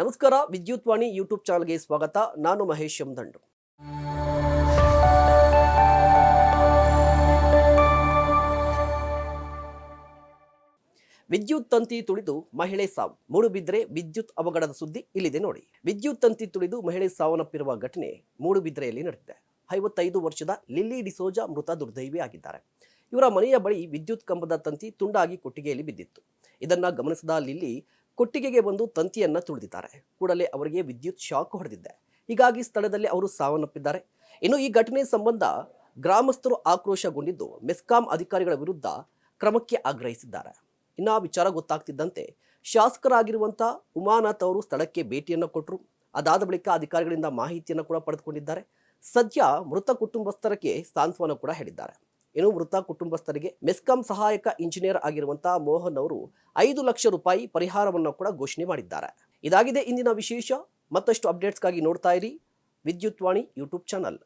ನಮಸ್ಕಾರ, ವಿದ್ಯುತ್ ವಾಣಿ ಯೂಟ್ಯೂಬ್ ಚಾನಲ್ಗೆ ಸ್ವಾಗತ. ನಾನು ಮಹೇಶ್ ಎಂ.ದಂಡು ವಿದ್ಯುತ್ ತಂತಿ ತುಳಿದು ಮಹಿಳೆ ಸಾವು. ಮೂಡುಬಿದ್ರೆ ವಿದ್ಯುತ್ ಅವಘಡದ ಸುದ್ದಿ ಇಲ್ಲಿದೆ ನೋಡಿ. ವಿದ್ಯುತ್ ತಂತಿ ತುಳಿದು ಮಹಿಳೆ ಸಾವನ್ನಪ್ಪಿರುವ ಘಟನೆ ಮೂಡುಬಿದ್ರೆಯಲ್ಲಿ ನಡೆದಿದೆ. ಐವತ್ತೈದು ವರ್ಷದ ಲಿಲ್ಲಿ ಡಿಸೋಜಾ ಮೃತ ದುರ್ದೈವಿ ಆಗಿದ್ದಾರೆ. ಇವರ ಮನೆಯ ಬಳಿ ವಿದ್ಯುತ್ ಕಂಬದ ತಂತಿ ತುಂಡಾಗಿ ಕೊಟ್ಟಿಗೆಯಲ್ಲಿ ಬಿದ್ದಿತ್ತು. ಇದನ್ನ ಗಮನಿಸಿದ ಲಿಲ್ಲಿ ಕೊಟ್ಟಿಗೆಗೆ ಬಂದು ತಂತಿಯನ್ನು ತುಳಿದಿದ್ದಾರೆ. ಕೂಡಲೇ ಅವರಿಗೆ ವಿದ್ಯುತ್ ಶಾಕ್ ಹೊಡೆದಿದ್ದೆ ಹೀಗಾಗಿ ಸ್ಥಳದಲ್ಲಿ ಅವರು ಸಾವನ್ನಪ್ಪಿದ್ದಾರೆ. ಇನ್ನು ಈ ಘಟನೆ ಸಂಬಂಧ ಗ್ರಾಮಸ್ಥರು ಆಕ್ರೋಶಗೊಂಡಿದ್ದು ಮೆಸ್ಕಾಂ ಅಧಿಕಾರಿಗಳ ವಿರುದ್ಧ ಕ್ರಮಕ್ಕೆ ಆಗ್ರಹಿಸಿದ್ದಾರೆ. ಇನ್ನು ಆ ವಿಚಾರ ಗೊತ್ತಾಗ್ತಿದ್ದಂತೆ ಶಾಸಕರಾಗಿರುವಂಥ ಉಮಾನಾಥ್ ಅವರು ಸ್ಥಳಕ್ಕೆ ಭೇಟಿಯನ್ನು ಕೊಟ್ಟರು ಅದಾದ ಬಳಿಕ ಅಧಿಕಾರಿಗಳಿಂದ ಮಾಹಿತಿಯನ್ನು ಕೂಡ ಪಡೆದುಕೊಂಡಿದ್ದಾರೆ. ಸದ್ಯ ಮೃತ ಕುಟುಂಬಸ್ಥರಕ್ಕೆ ಸಾಂತ್ವನ ಕೂಡ ಹೇಳಿದ್ದಾರೆ. ಇನ್ನು ಮೃತ ಕುಟುಂಬಸ್ಥರಿಗೆ ಮೆಸ್ಕಾಂ ಸಹಾಯಕ ಇಂಜಿನಿಯರ್ ಆಗಿರುವಂತಹ ಮೋಹನ್ ಅವರು ಐದು ಲಕ್ಷ ರೂಪಾಯಿ ಪರಿಹಾರವನ್ನು ಕೂಡ ಘೋಷಣೆ ಮಾಡಿದ್ದಾರೆ. ಇದಾಗಿದೆ ಇಂದಿನ ವಿಶೇಷ. ಮತ್ತಷ್ಟು ಅಪ್ಡೇಟ್ಸ್ಗಾಗಿ ನೋಡ್ತಾ ಇರಿ. ವಿದ್ಯುತ್ ವಾಣಿ ಯೂಟ್ಯೂಬ್ ಚಾನಲ್.